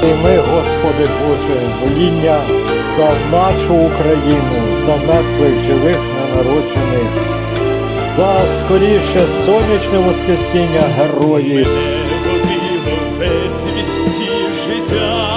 Прийми, Господи Боже, воління за нашу Україну, за мертвих живих ненароджених, за скоріше сонячне воскресіння героїв. Мене водило в безвісті життя,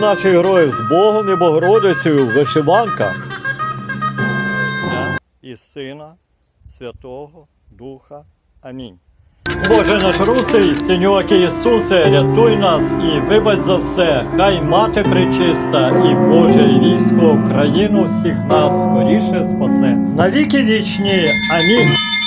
наших героїв з Богом і Богородицею в вишиванках. І Сина, Святого Духа. Амінь. Боже наш русий, Синьоки Ісусе, рятуй нас і вибач за все, хай мати пречиста і Боже і військо Україну всіх нас скоріше спасе. Навіки вічні. Амінь.